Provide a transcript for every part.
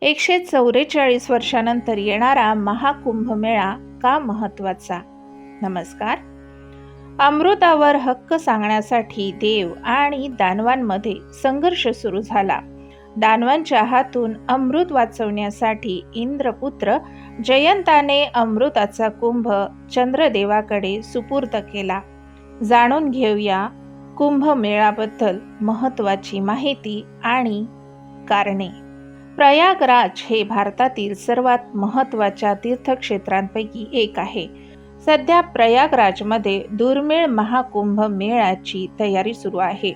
एकशे चौवेचाळीस वर्षानंतर येणारा महाकुंभ मेळा का महत्त्वाचा नमस्कार. अमृतावर हक्क सांगण्यासाठी देव आणि दानवांमध्ये संघर्ष सुरू झाला. दानवांच्या हातून अमृत वाचवण्यासाठी इंद्रपुत्र जयंताने अमृताचा कुंभ चंद्रदेवाकडे सुपूर्द केला. जाणून घेऊया कुंभमेळ्याबद्दल महत्त्वाची माहिती आणि कारणे. प्रयागराज हे भारतातील सर्वात महत्त्वाच्या तीर्थक्षेत्रांपैकी एक आहे. सध्या प्रयागराजमध्ये दुर्मिळ महाकुंभ मेळ्याची तयारी सुरू आहे.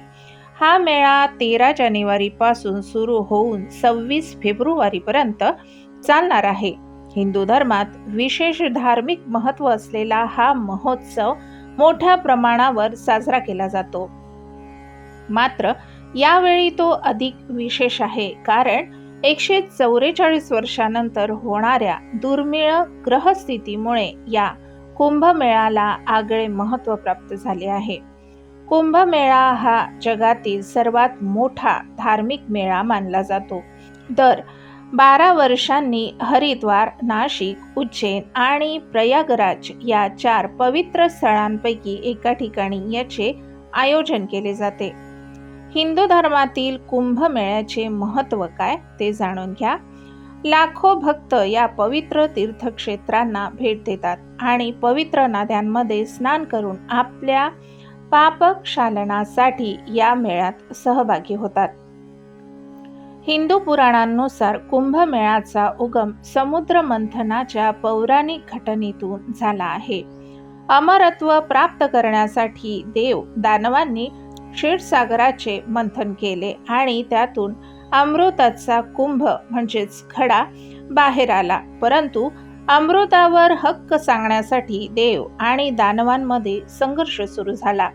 हा मेळा तेरा जानेवारीपासून सुरू होऊन सव्वीस फेब्रुवारीपर्यंत चालणार आहे. हिंदू धर्मात विशेष धार्मिक महत्त्व असलेला हा महोत्सव मोठ्या प्रमाणावर साजरा केला जातो. मात्र यावेळी तो अधिक विशेष आहे. कारण एकशे चौवेचाळीस वर्षानंतर होणाऱ्या दुर्मिळ ग्रहस्थितीमुळे या कुंभमेळाला आगळे महत्त्व प्राप्त झाले आहे. कुंभमेळा हा जगातील सर्वात मोठा धार्मिक मेळा मानला जातो. दर बारा वर्षांनी हरिद्वार नाशिक उज्जैन आणि प्रयागराज या चार पवित्र स्थळांपैकी एका ठिकाणी याचे आयोजन केले जाते. हिंदू धर्मातील कुंभमेळ्याचे महत्त्व काय ते जाणून घ्या. लाखो भक्त या पवित्र तीर्थक्षेत्रांना भेट देतात आणि पवित्र नद्यांमध्ये स्नान करून आपल्या पापक्षालनासाठी या मेळ्यात सहभागी होतात. हिंदू पुराणांनुसार कुंभमेळ्याचा उगम समुद्र मंथनाच्या पौराणिक घटनेतून झाला आहे. अमरत्व प्राप्त करण्यासाठी देव दानवांनी क्षीरसागराचे मंथन केले आणि त्यातून अमृताचा कुंभ म्हणजेच खडा बाहेर आला. परंतु अमृतावर हक्क सांगण्यासाठी देव आणि दानवांमध्ये संघर्ष सुरू झाला.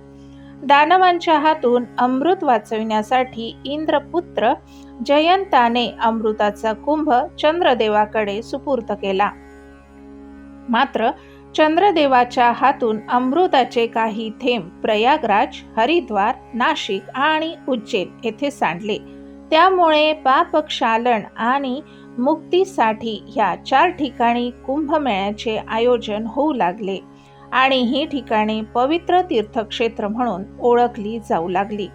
दानवांच्या हातून अमृत वाचविण्यासाठी इंद्रपुत्र जयंताने अमृताचा कुंभ चंद्रदेवाकडे सुपूर्त केला. मात्र चंद्रदेवाच्या हातून अमृताचे काही थेंब प्रयागराज हरिद्वार नाशिक आणि उज्जैन येथे सांडले. त्यामुळे पापक्षालन आणि मुक्तीसाठी या चार ठिकाणी कुंभमेळ्याचे आयोजन होऊ लागले आणि ही ठिकाणे पवित्र तीर्थक्षेत्र म्हणून ओळखली जाऊ लागली.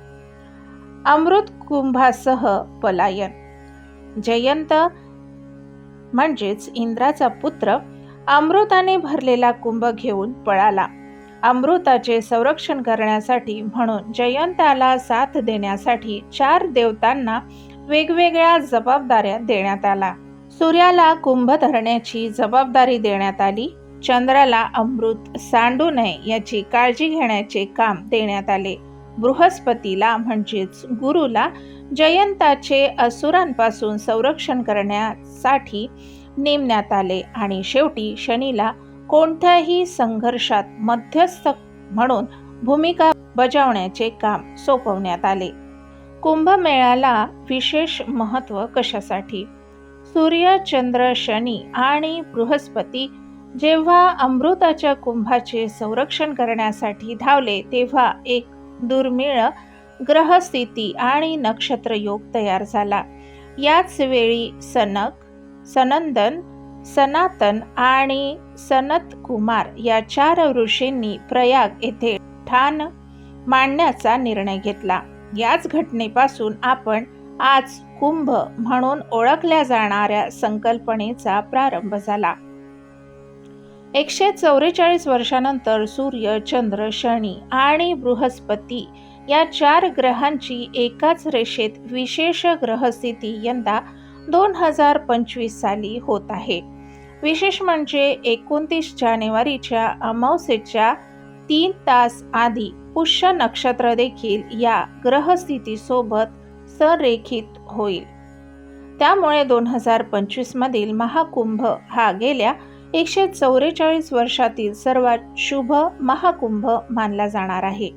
अमृत कुंभासह पलायन. जयंत म्हणजेच इंद्राचा पुत्र अमृताने भरलेला कुंभ घेऊन पळाला. अमृताचे संरक्षण करण्यासाठी म्हणून जयंताला साथ देण्यासाठी चार देवतांना वेगवेगळ्या जबाबदाऱ्या देण्यात आला. सूर्याला कुंभ धरण्याची जबाबदारी देण्यात आली. चंद्राला अमृत सांडू नये याची काळजी घेण्याचे काम देण्यात आले. बृहस्पतीला म्हणजेच गुरुला जयंताचे असुरांपासून संरक्षण करण्यासाठी नेमण्यात आले आणि शेवटी शनीला कोणत्याही संघर्षात मध्यस्थ म्हणून भूमिका बजावण्याचे काम सोपवण्यात आले. कुंभमेळ्याला विशेष महत्त्व कशासाठी? सूर्य चंद्र शनी आणि बृहस्पती जेव्हा अमृताच्या कुंभाचे संरक्षण करण्यासाठी धावले तेव्हा एक दुर्मिळ ग्रहस्थिती आणि नक्षत्र योग तयार झाला. याच वेळी सनक सनंदन सनातन आणि सनत कुमार या चार ऋषींनी प्रयाग येथे ठाण मांडण्याचा निर्णय घेतला. याच घटनेपासून आपण आज कुंभ म्हणून ओळखल्या जाणाऱ्या संकल्पनेचा प्रारंभ झाला. एकशे चौवेचाळीस वर्षानंतर सूर्य चंद्र शनी आणि बृहस्पती या चार ग्रहांची एकाच रेषेत विशेष ग्रहस्थिती यंदा दोन हजार पंचवीस साली होत आहे. विशेष म्हणजे एकोणतीस जानेवारीच्या अमावस्येच्या तीन तास आधी पुष्य नक्षत्र देखील या ग्रहस्थितीसोबत संरेखित होईल. त्यामुळे दोन हजार पंचवीसमधील महाकुंभ हा गेल्या एकशे चौवेचाळीस वर्षातील सर्वात शुभ महाकुंभ मानला जाणार आहे.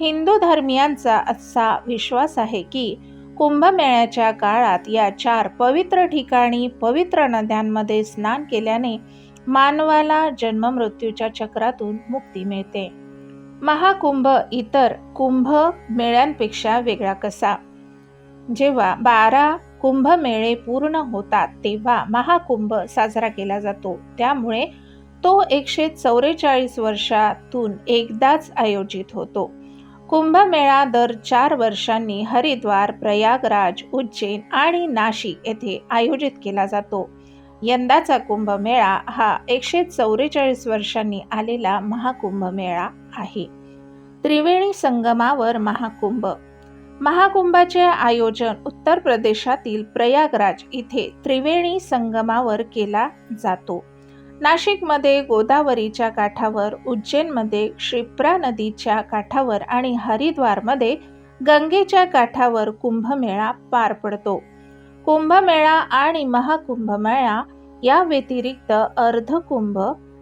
हिंदू धर्मियांचा असा विश्वास आहे की कुंभमेळ्याच्या काळात या चार पवित्र ठिकाणी पवित्र नद्यांमध्ये स्नान केल्याने मानवाला जन्ममृत्यूच्या चक्रातून मुक्ती मिळते. महाकुंभ इतर कुंभ मेळ्यांपेक्षा वेगळा कसा? जेव्हा बारा कुंभमेळे पूर्ण होतात तेव्हा महाकुंभ साजरा केला जातो. त्यामुळे तो एकशे चौवेचाळीस वर्षातून एकदाच आयोजित होतो. कुंभमेळा दर चार वर्षांनी हरिद्वार प्रयागराज उज्जैन आणि नाशिक येथे आयोजित केला जातो. यंदाचा कुंभमेळा हा एकशे चौवेचाळीस वर्षांनी आलेला महाकुंभमेळा आहे. त्रिवेणी संगमावर महाकुंभ. महाकुंभाचे आयोजन उत्तर प्रदेशातील प्रयागराज इथे त्रिवेणी संगमावर केला जातो. नाशिकमध्ये गोदावरीच्या काठावर उज्जैनमध्ये क्षिप्रा नदीच्या काठावर आणि हरिद्वारमध्ये गंगेच्या काठावर कुंभमेळा पार पडतो. कुंभमेळा आणि महाकुंभमेळा या व्यतिरिक्त अर्धकुंभ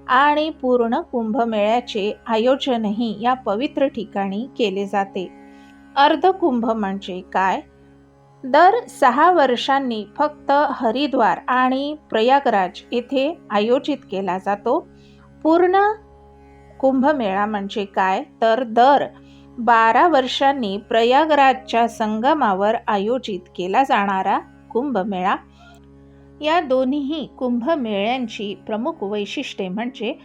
आणि पूर्ण कुंभमेळ्याचे आयोजनही या पवित्र ठिकाणी केले जाते. अर्धकुंभ म्हणजे काय? दर सहा वर्षांनी फक्त हरिद्वार आणि प्रयागराज येथे आयोजित केला जातो. पूर्ण कुंभमेळा म्हणजे काय? तर दर बारा वर्षांनी प्रयागराजच्या संगमावर आयोजित केला जाणारा कुंभमेळा. या दोन्ही कुंभमेळ्यांची प्रमुख वैशिष्ट्ये म्हणजे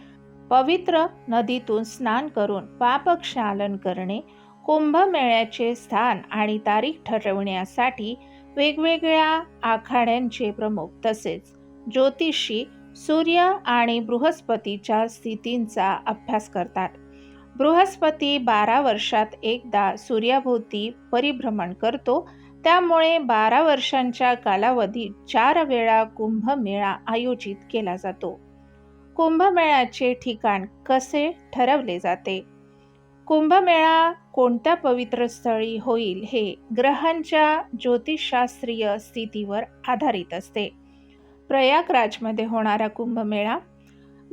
पवित्र नदीतून स्नान करून पापक्षालन करणे कुंभमेळ्याचे स्थान आणि तारीख ठरवण्यासाठी वेगवेगळ्या आखाड्यांचे प्रमुख तसेच ज्योतिषी सूर्य आणि बृहस्पतीच्या स्थितींचा अभ्यास करतात. बृहस्पती बारा वर्षात एकदा सूर्याभोवती परिभ्रमण करतो. त्यामुळे बारा वर्षांच्या कालावधीत चार वेळा कुंभमेळा आयोजित केला जातो. कुंभमेळ्याचे ठिकाण कसे ठरवले जाते? कुंभमेळा कोणत्या पवित्र स्थळी होईल हे ग्रहांच्या ज्योतिषशास्त्रीय स्थितीवर आधारित असते. प्रयागराजमध्ये होणारा कुंभमेळा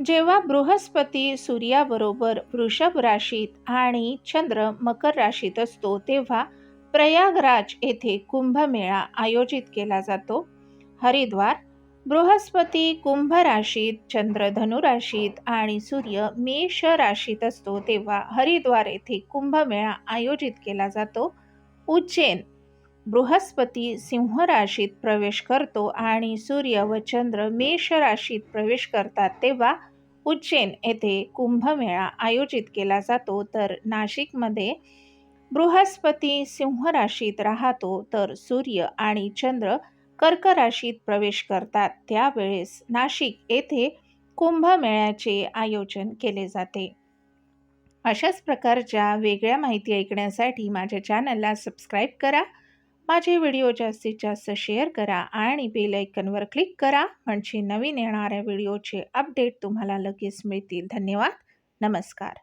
जेव्हा बृहस्पती सूर्याबरोबर वृषभ राशीत आणि चंद्र मकर राशीत असतो तेव्हा प्रयागराज येथे कुंभमेळा आयोजित केला जातो. हरिद्वार बृहस्पती कुंभ राशीत चंद्र धनुराशीत आणि सूर्य मेष राशीत असतो तेव्हा हरिद्वार येथे कुंभमेळा आयोजित केला जातो. उज्जैन बृहस्पती सिंह राशीत प्रवेश करतो आणि सूर्य व चंद्र मेष राशीत प्रवेश करतात तेव्हा उज्जैन येथे कुंभमेळा आयोजित केला जातो. तर नाशिकमध्ये बृहस्पती सिंह राशीत राहतो तर सूर्य आणि चंद्र कर्क राशीत प्रवेश करतात. त्यावेळेस नाशिक येथे कुंभमेळ्याचे आयोजन केले जाते. अशाच प्रकारच्या वेगळ्या माहिती ऐकण्यासाठी माझ्या चॅनलला सबस्क्राईब करा. माझे व्हिडिओ जास्तीत जास्त शेअर करा आणि बेल ऐकनवर क्लिक करा. म्हणजे नवीन येणाऱ्या व्हिडिओचे अपडेट तुम्हाला लगेच मिळतील. धन्यवाद. नमस्कार.